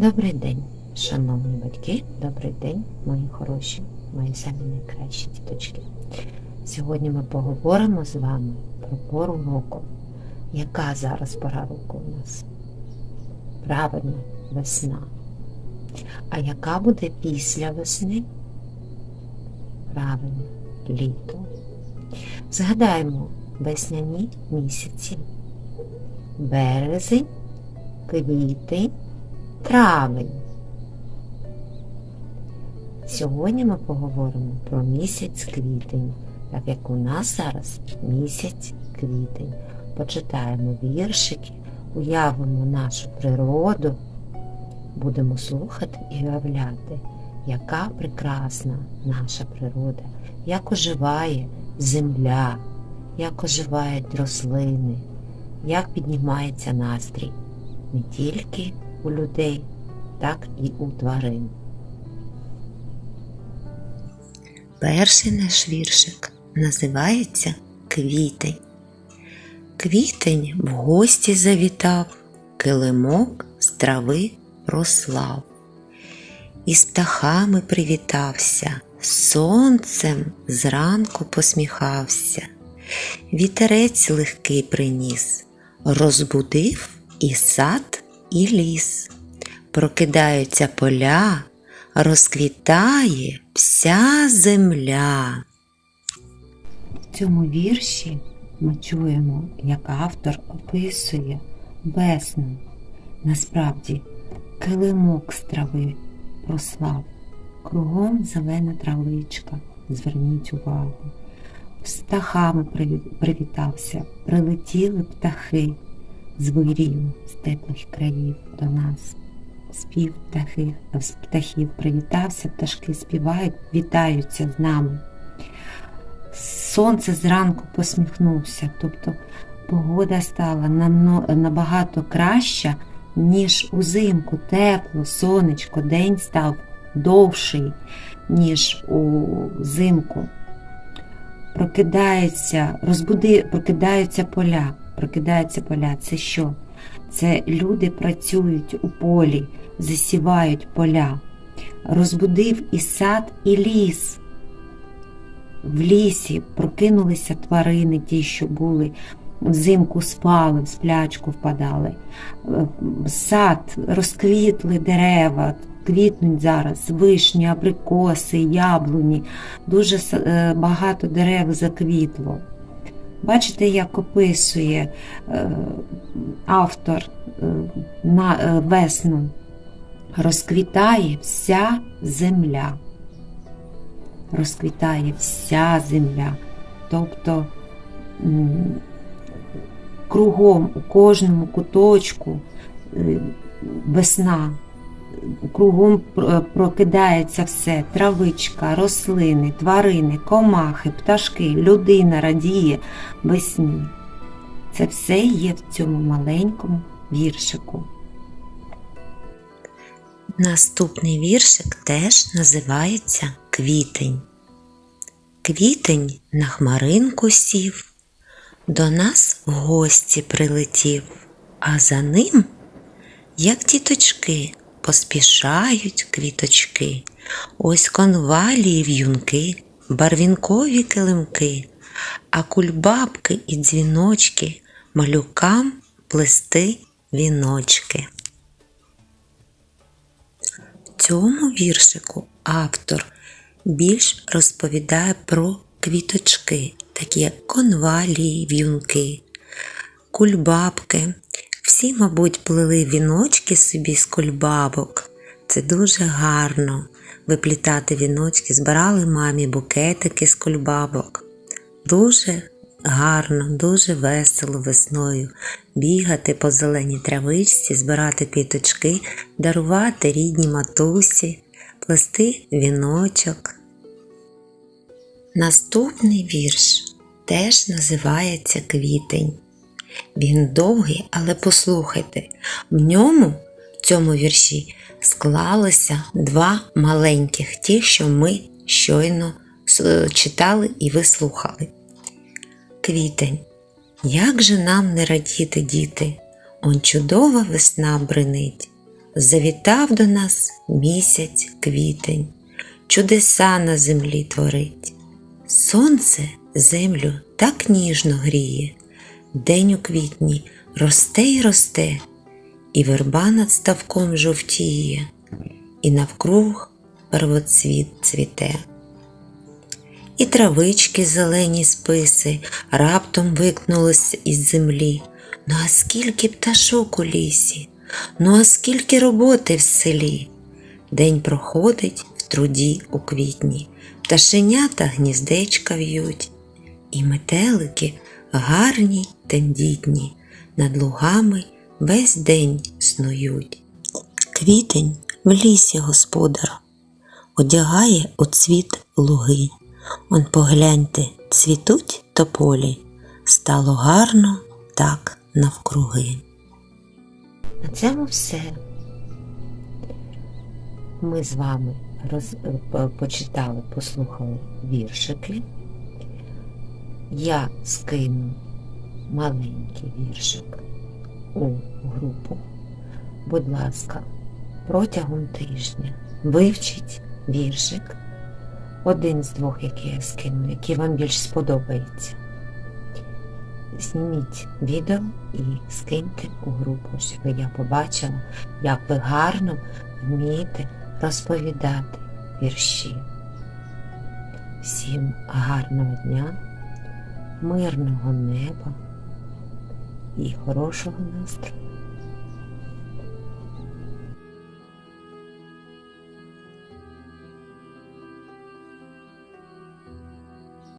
Добрий день, шановні батьки, добрий день, мої хороші, мої самі найкращі діточки. Сьогодні ми поговоримо з вами про пору року. Яка зараз пора року у нас? Правильно, весна. А яка буде після весни? Правильно, літо. Згадаємо весняні місяці. Березень, квітень, травень. Сьогодні ми поговоримо про місяць квітень, так як у нас зараз місяць квітень. Почитаємо віршики, уявимо нашу природу, будемо слухати і уявляти, яка прекрасна наша природа, як оживає земля, як оживають рослини, як піднімається настрій не тільки у людей, так і у тварин. Перший наш віршик називається Квітень. Квітень в гості завітав, килимок з трави рослав. Із птахами привітався, сонцем зранку посміхався. Вітерець легкий приніс, розбудив і сад, і ліс. Прокидаються поля, розквітає вся земля. В цьому вірші ми чуємо, як автор описує весну. Насправді, килимок з трави прослав, кругом зелена травичка, зверніть увагу. З птахами привітався, прилетіли птахи з вирію, з теплих країв до нас. Спів птахи, птахів привітався, пташки співають, вітаються з нами. Сонце зранку посміхнувся, тобто погода стала набагато краща, ніж узимку, тепло, сонечко, день став довший, ніж у зимку. Прокидається, розбуди, прокидаються поля. Прокидаються поля. Це що? Це люди працюють у полі, засівають поля. Розбудив і сад, і ліс. В лісі прокинулися тварини, ті, що були взимку спали, в сплячку впадали. Е, Сад, розквітли дерева, квітнуть зараз вишні, абрикоси, яблуні. Дуже е, багато дерев заквітло. Бачите, як описує е, автор е, на е, весну. Розквітає вся земля. Розквітає вся земля. Тобто кругом у кожному куточку весна, кругом пр- прокидається все: травичка, рослини, тварини, комахи, пташки, людина радіє весні. Це все є в цьому маленькому віршику. Наступний віршик теж називається Квітень. Квітень на хмаринку сів, до нас в гості прилетів, а за ним, як діточки, поспішають квіточки, ось конвалії в'юнки, барвінкові килимки, а кульбабки і дзвіночки малюкам плести віночки. В цьому віршику автор більш розповідає про квіточки, такі як конвалії, в'юнки, кульбабки. Всі, мабуть, плели віночки собі з кульбабок. Це дуже гарно виплітати віночки, збирали мамі букетики з кульбабок. Дуже гарно, дуже весело весною бігати по зеленій травичці, збирати квіточки, дарувати рідній матусі, плести віночок. Наступний вірш теж називається Квітень. Він довгий, але послухайте, в ньому, в цьому вірші, склалося два маленьких, ті, що ми щойно читали і ви слухали. Квітень. Як же нам не радіти, діти? Он чудова весна бринить, завітав до нас місяць квітень, чудеса на землі творить. Сонце землю так ніжно гріє, день у квітні росте й росте, і верба над ставком жовтіє, і навкруг первоцвіт цвіте. І травички зелені списи раптом викнулись із землі. Ну а скільки пташок у лісі, ну а скільки роботи в селі. День проходить в труді у квітні, пташенята гніздечка в'ють, і метелики гарні тендітні, над лугами весь день снують. Квітень в лісі господар, одягає у цвіт луги. Он погляньте, цвітуть тополі, стало гарно так навкруги. На цьому все. Ми з вами роз... почитали, послухали віршики. Я скину маленький віршик у групу. Будь ласка, протягом тижня вивчіть віршик один з двох, які я скину, який вам більш сподобається. Зніміть відео і скиньте у групу, щоб я побачила, як ви гарно вмієте розповідати вірші. Всім гарного дня, мирного неба і хорошого настрою.